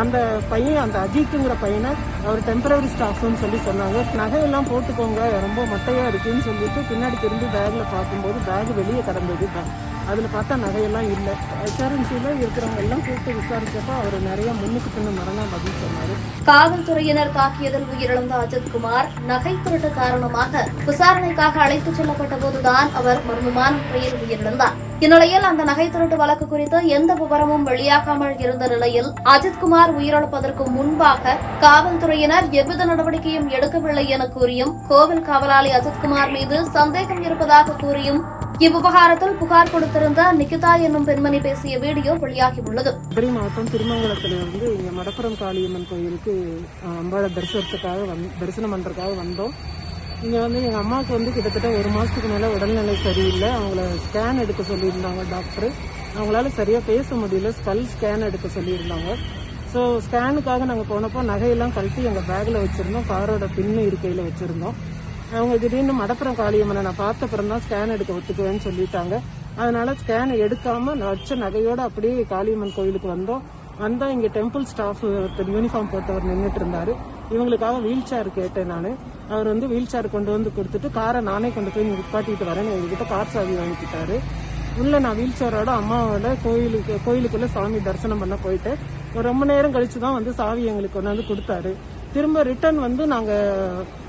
அந்த பையன் அந்த அஜித்துங்கிற பையனை அவர் டெம்பரரி ஸ்டாஃப்னு சொல்லி சொன்னாங்க. நகையெல்லாம் போட்டுக்கோங்க ரொம்ப மொட்டையா இருக்குன்னு சொல்லிட்டு பின்னாடி திரும்பி பேக்ல பார்க்கும்போது பேக் வெளியே கிடந்தது அதில் பார்த்தா நகையெல்லாம் இல்லை. ஹெச்ஆர்என்சியில் இருக்கிறவங்க எல்லாம் கூப்பிட்டு விசாரிச்சப்போ அவர் நிறைய முன்னுக்கு பின்ன மரணா பதில் சொன்னார். காவல்துறையினர் தாக்கியதில் உயிரிழந்த அஜித்குமார் நகை திருட்டு காரணமாக விசாரணைக்காக அழைத்துச் செல்லப்பட்ட போதுதான் அவர் மர்மமான முறையில் உயிரிழந்தார். இந்நிலையில் அந்த நகை திருட்டு வழக்கு குறித்து எந்த விவரமும் வெளியாகாமல் இருந்த நிலையில் அஜித்குமார் உயிரிழப்பதற்கு முன்பாக காவல்துறையினர் எவ்வித நடவடிக்கையும் எடுக்கவில்லை என கூறியும் கோவில் காவலாளி அஜித்குமார் மீது சந்தேகம் இருப்பதாக கூறியும் இவ்விவகாரத்தில் புகார் கொடுத்திருந்த நிகிதா என்னும் பெண்மணி பேசிய வீடியோ வெளியாகியுள்ளது மதுரை மாவட்டம் திருமங்கலத்தில் வந்து இங்கே மடப்புறம் காளியம்மன் கோயிலுக்கு அம்பாளை தரிசனத்துக்காக வந் தரிசனம் பண்றதுக்காக வந்தோம். இங்கே வந்து எங்கள் அம்மாவுக்கு வந்து கிட்டத்தட்ட ஒரு மாதத்துக்கு மேலே உடல்நிலை சரியில்லை. அவங்கள ஸ்கேன் எடுக்க சொல்லியிருந்தாங்க டாக்டர் அவங்களால சரியாக பேச முடியல. ஸ்கல் ஸ்கேன் எடுக்க சொல்லியிருந்தாங்க. ஸோ ஸ்கேனுக்காக நாங்கள் போனப்போ நகையெல்லாம் கழட்டி எங்கள் பேக்கில் வச்சுருந்தோம். காரோட பின்னு இருக்கையில் வச்சுருந்தோம். அவங்க திடீர்னு மடப்புறம் காளியம்மனை நான் பார்த்த அப்புறம் தான் ஸ்கேன் எடுக்க ஒத்துக்குவேன்னு சொல்லிட்டாங்க. அதனால ஸ்கேன் எடுக்காம வச்ச நகையோட அப்படியே காளியம்மன் கோயிலுக்கு வந்தோம். வந்தால் இங்கே டெம்பிள் ஸ்டாஃப் ஒருத்தர் யூனிஃபார்ம் போட்டவர் நின்றுட்டு இருந்தாரு. இவங்களுக்காக வீல் சேர் கேட்டேன் நான். அவர் வந்து வீல் சேர் கொண்டு வந்து கொடுத்துட்டு காரை நானே கொண்டு போய் நிப்பாட்டிட்டு வரேன். எங்ககிட்ட கார் சாவி வாங்கிக்கிட்டாரு. உள்ள நான் வீல் சேரோட அம்மாவோட கோயிலுக்கு கோயிலுக்குள்ள சாமி தரிசனம் பண்ண போயிட்டு ஒரு ரொம்ப நேரம் கழிச்சு தான் வந்து சாவி எங்களுக்கு கொண்டாந்து கொடுத்தாரு. திரும்ப ரிட்டர்ன் வந்து நாங்க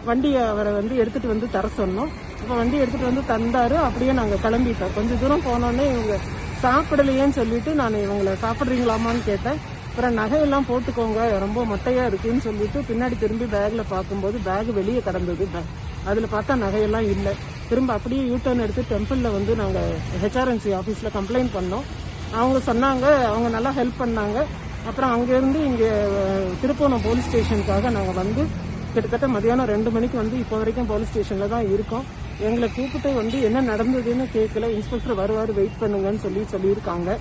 வண்டியை அவரை வந்து எடுத்துட்டு வந்து தர சொன்னோம். அப்போ வண்டி எடுத்துட்டு வந்து தந்தாரு. அப்படியே நாங்க கிளம்பிட்டோம். கொஞ்ச தூரம் போனோடனே இவங்க சாப்பிடலையேன்னு சொல்லிட்டு நான் இவங்களை சாப்பிடுறீங்களாமான்னு கேட்டேன். அப்புறம் நகையெல்லாம் போட்டுக்கோங்க. ரொம்ப மொட்டையா இருக்குன்னு சொல்லிட்டு பின்னாடி திரும்பி பேக்ல பார்க்கும்போது பேக் வெளியே கிடந்தது. அதுல பார்த்தா நகையெல்லாம் இல்லை. திரும்ப அப்படியே யூ டர்ன் எடுத்து டெம்பிள்ல வந்து நாங்க ஹெச்ஆர்என்சி ஆபீஸ்ல கம்ப்ளைண்ட் பண்ணோம். அவங்க சொன்னாங்க அவங்க நல்லா ஹெல்ப் பண்ணாங்க. அப்புறம் அங்கேருந்து இங்கே திருப்போணம் போலீஸ் ஸ்டேஷனுக்காக நாங்கள் வந்து கிட்டத்தட்ட மதியானம் ரெண்டு மணிக்கு வந்து இப்போ வரைக்கும் போலீஸ் ஸ்டேஷனில் தான் இருக்கோம். எங்களை கூப்பிட்டு வந்து என்ன நடந்ததுன்னு கேட்கல இன்ஸ்பெக்டர் வருவார் வெயிட் பண்ணுங்கன்னு சொல்லி சொல்லியிருக்காங்க.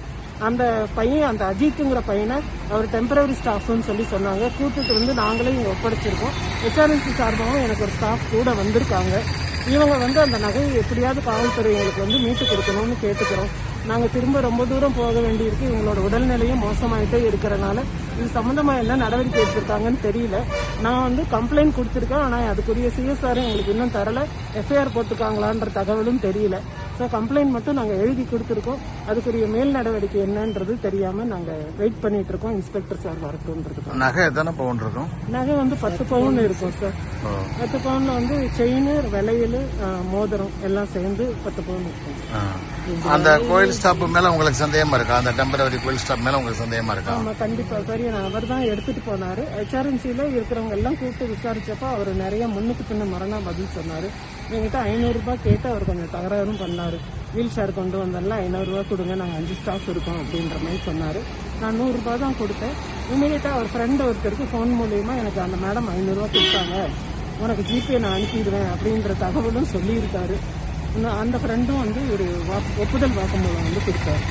அந்த பையன் அந்த அஜித்துங்கிற பையனை அவர் டெம்பரரி ஸ்டாஃப்னு சொல்லி சொன்னாங்க. கூப்பிட்டு வந்து நாங்களே இங்கே ஒப்படைச்சிருக்கோம். ஹெச்ஆர்என்சி சார்பாகவும் எனக்கு ஒரு ஸ்டாஃப் கூட வந்திருக்காங்க. இவங்க வந்து அந்த நகையை எப்படியாவது காவல்துறை எங்களுக்கு வந்து மீட்டு கொடுக்கணும்னு கேட்டுக்கிறோம். நாங்க திரும்ப ரொம்ப தூரம் போக வேண்டியிருக்கு. இவங்களோட உடல்நிலையும் மோசமாயிட்டே இருக்கிறனால இது சம்பந்தமா என்ன நடவடிக்கை எடுத்திருக்காங்கன்னு தெரியல. நான் வந்து கம்ப்ளைண்ட் கொடுத்துருக்கேன். ஆனா அதுக்குரிய சிஎஸ்ஆர் எங்களுக்கு இன்னும் தரல. எஃப்ஐஆர் போட்டிருக்காங்களான்ற தகவலும் தெரியல. ஸோ கம்ப்ளைண்ட் மட்டும் நாங்க எழுதி கொடுத்துருக்கோம். அதுக்குரிய மேல் நடவடிக்கை என்னன்றது தெரியாம நாங்க வெயிட் பண்ணிட்டு இருக்கோம். இன்ஸ்பெக்டர் சார் வரட்டும்ன்றதுக்கு நகை எத்தனை பவுன் இருக்கும்? நகை வந்து பத்து பவுன் இருக்கும் சார். பத்து பவுன்ல வந்து செயின் வளையல் அஹ், மோதிரம் எல்லாம் சேர்ந்து பத்து பவுன் இருக்கும் ஆ. அந்த கோயில் ஸ்டாப் மேல உங்களுக்கு சந்தேகமா இருக்கா? அந்த டெம்பரவரி கோயில் ஸ்டாப் மேல உங்களுக்கு சந்தேகமா இருக்கா? ஆமா கண்டிப்பா. சரி அவர் தான் எடுத்துட்டு போனாரு. ஹெச்ஆர்என்சியில இருக்கிறவங்க எல்லாம் கூப்பிட்டு விசாரிச்சப்போ அவர் நிறைய முன்னுக்கு பின்ன மரணா பதில் சொன்னாரு. எங்கிட்ட ஐநூறு ரூபாய் கேட்டு அவர் கொஞ்சம் தகராறும் பண்ணாரு. வீல் சேர் கொண்டு வந்தெல்லாம் ஐநூறு ரூபாய் கொடுங்க நாங்க அஞ்சு ஸ்டாஃப் இருக்கோம் அப்படின்ற மாதிரி சொன்னாரு. நான் நூறு ரூபாய் தான் கொடுத்தேன். இமீடியட்டா அவர் ஃப்ரெண்ட் ஒருத்தருக்கு ஃபோன் மூலியமா எனக்கு அந்த மேடம் ஐநூறு ரூபாய் கொடுத்தாங்க. உனக்கு ஜிபே நான் அனுப்பிடுவேன் அப்படின்ற தகவலும் சொல்லியிருக்காரு. அந்த ஃப்ரெண்டும் வந்து ஒரு வாக்கு- ஒப்புதல் வாக்குமூலம் வந்து கொடுத்தார்.